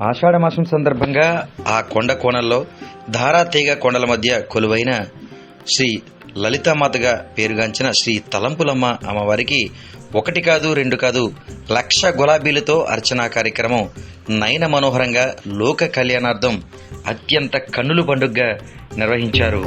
ఆషాఢ మాసం సందర్భంగా ఆ కొండ కోణల్లో ధారా తీగ కొండల మధ్య కొలువైన శ్రీ లలితామాతగా పేరుగాంచిన శ్రీ తలంపులమ్మ అమ్మవారికి ఒకటి కాదు రెండు కాదు లక్ష గులాబీలతో అర్చనా కార్యక్రమం నయన మనోహరంగా లోక కళ్యాణార్థం అత్యంత కన్నుల పండుగగా నిర్వహించారు.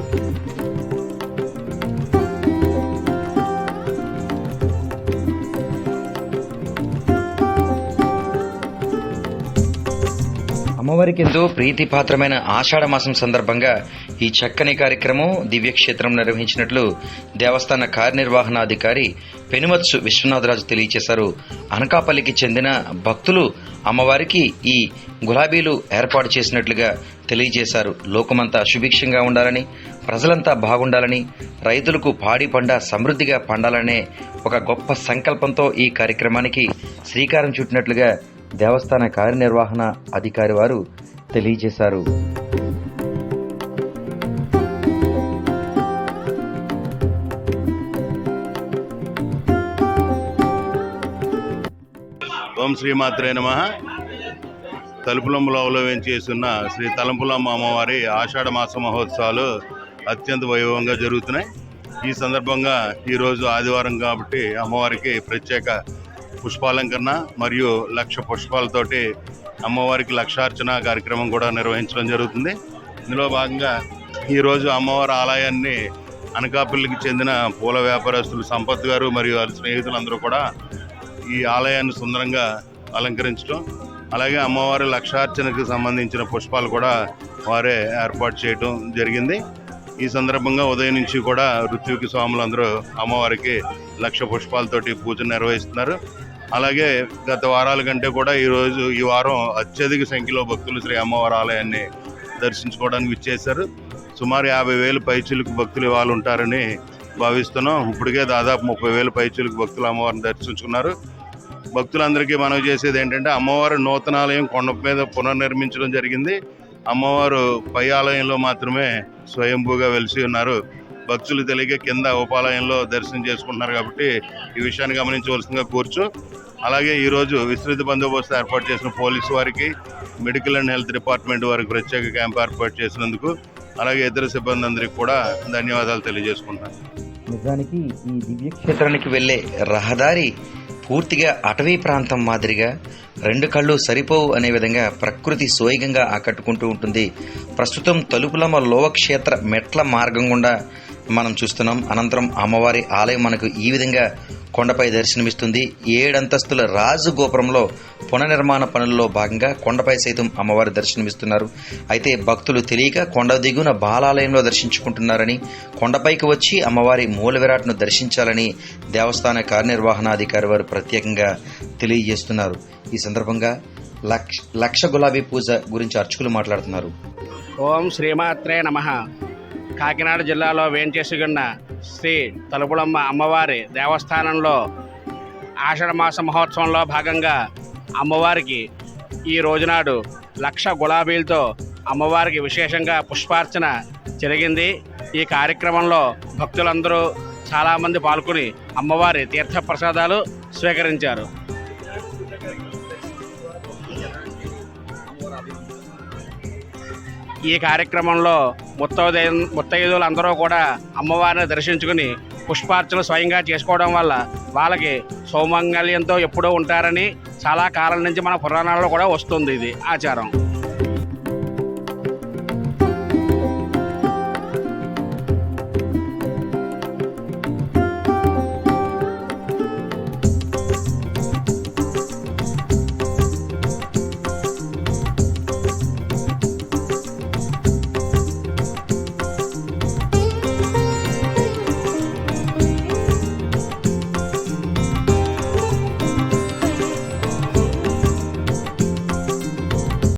అమ్మవారికి ప్రీతిపాత్రమైన ఆషాఢ మాసం సందర్భంగా ఈ చక్కని కార్యక్రమం దివ్యక్షేత్రం నిర్వహించినట్లు దేవస్థాన కార్యనిర్వహణాధికారి పెనుమత్సు విశ్వనాథరాజు తెలియజేశారు అనకాపల్లికి చెందిన భక్తులు అమ్మవారికి ఈ గులాబీలు ఏర్పాటు చేసినట్లుగా తెలియజేశారు. లోకమంతా సుభిక్షంగా ఉండాలని ప్రజలంతా బాగుండాలని రైతులకు పాడి పండ సమృద్ధిగా పండాలనే ఒక గొప్ప సంకల్పంతో ఈ కార్యక్రమానికి శ్రీకారం చుట్టినట్లుగా దేవస్థాన కార్యనిర్వహణ అధికారి వారు తెలియజేశారు. ఓం శ్రీమాత్రే నమ. తలుపులంబలో అవలంబించేస్తున్న శ్రీ తలంపులమ్మ అమ్మవారి ఆషాఢ మాస మహోత్సవాలు అత్యంత వైభవంగా జరుగుతున్నాయి. ఈ సందర్భంగా ఈరోజు ఆదివారం కాబట్టి అమ్మవారికి ప్రత్యేక పుష్పాలంకరణ మరియు లక్ష పుష్పాలతోటి అమ్మవారికి లక్షార్చన కార్యక్రమం కూడా నిర్వహించడం జరుగుతుంది. ఇందులో భాగంగా ఈరోజు అమ్మవారి ఆలయాన్ని అనకాపల్లికి చెందిన పూల వ్యాపారస్తులు సంపత్ గారు మరియు వారి స్నేహితులందరూ కూడా ఈ ఆలయాన్ని సుందరంగా అలంకరించడం. అలాగే అమ్మవారి లక్షార్చనకు సంబంధించిన పుష్పాలు కూడా వారే ఏర్పాటు చేయడం జరిగింది. ఈ సందర్భంగా ఉదయం నుంచి కూడా ఋత్వికి స్వాములందరూ అమ్మవారికి లక్ష పుష్పాలతోటి పూజ నిర్వహిస్తున్నారు. అలాగే గత వారాల కంటే కూడా ఈరోజు ఈ వారం అత్యధిక సంఖ్యలో భక్తులు శ్రీ అమ్మవారి ఆలయాన్ని దర్శించుకోవడానికి విచ్చేశారు. సుమారు యాభై వేలు పైచులకు భక్తులు ఇవాళ ఉంటారని భావిస్తున్నాం. ఇప్పటికే దాదాపు ముప్పై వేలు పైచులకు భక్తులు అమ్మవారిని దర్శించుకున్నారు. భక్తులందరికీ మనం చేసేది ఏంటంటే అమ్మవారి నూతనాలయం కొండ మీద పునర్నిర్మించడం జరిగింది. అమ్మవారు పై ఆలయంలో మాత్రమే స్వయంభూగా వెలిసి ఉన్నారు. భక్తులు తెలియక కింద ఉపాలయంలో దర్శనం చేసుకుంటున్నారు కాబట్టి ఈ విషయాన్ని గమనించవలసిందిగా కూర్చు. అలాగే ఈరోజు విస్తృత బందోబస్తు ఏర్పాటు చేసిన పోలీసు వారికి మెడికల్ అండ్ హెల్త్ డిపార్ట్మెంట్ వారికి ప్రత్యేక క్యాంప్ ఏర్పాటు చేసినందుకు అలాగే ఇతర సిబ్బంది అందరికీ కూడా ధన్యవాదాలు తెలియజేసుకుంటున్నాను. నిజానికి ఈ దివ్యక్షేత్రానికి వెళ్ళే రహదారి పూర్తిగా అటవీ ప్రాంతం మాదిరిగా రెండు కళ్ళు సరిపోవు అనే విధంగా ప్రకృతి సోయగంగా ఆకట్టుకుంటూ ఉంటుంది. ప్రస్తుతం తలుపులమ్మ లోవక్షేత్ర మెట్ల మార్గం గుండా మనం చూస్తున్నాం. అనంతరం అమ్మవారి ఆలయం మనకు ఈ విధంగా కొండపై దర్శనమిస్తుంది. ఏడంతస్తుల రాజు గోపురంలో పునర్నిర్మాణ పనుల్లో భాగంగా కొండపై సైతం అమ్మవారి దర్శనమిస్తున్నారు. అయితే భక్తులు తెలియక కొండ దిగున బాలాలయంలో దర్శించుకుంటున్నారని కొండపైకి వచ్చి అమ్మవారి మూల విరాట్ను దర్శించాలని దేవస్థాన కార్యనిర్వహణాధికారి వారు ప్రత్యేకంగా తెలియజేస్తున్నారు. ఈ సందర్భంగా లక్ష లక్ష గులాబీ పూజ గురించి అర్చకులు మాట్లాడుతున్నారు. ఓం శ్రీమాత్రే నమ. కాకినాడ జిల్లాలో వేంచేసుకున్న శ్రీ తలుపులమ్మ అమ్మవారి దేవస్థానంలో ఆషాఢమాస మహోత్సవంలో భాగంగా అమ్మవారికి ఈ రోజునాడు లక్ష గులాబీలతో అమ్మవారికి విశేషంగా పుష్పార్చన జరిగింది. ఈ కార్యక్రమంలో భక్తులందరూ చాలామంది పాల్గొని అమ్మవారి తీర్థ ప్రసాదాలు స్వీకరించారు. ఈ కార్యక్రమంలో ముత్తైదు ముత్తైదులు అందరూ కూడా అమ్మవారిని దర్శించుకుని పుష్పార్చన స్వయంగా చేసుకోవడం వల్ల వాళ్ళకి సౌమంగళ్యంతో ఎప్పుడూ ఉంటారని చాలా కాలం నుంచి మన పురాణాల్లో కూడా వస్తుంది ఇది ఆచారం.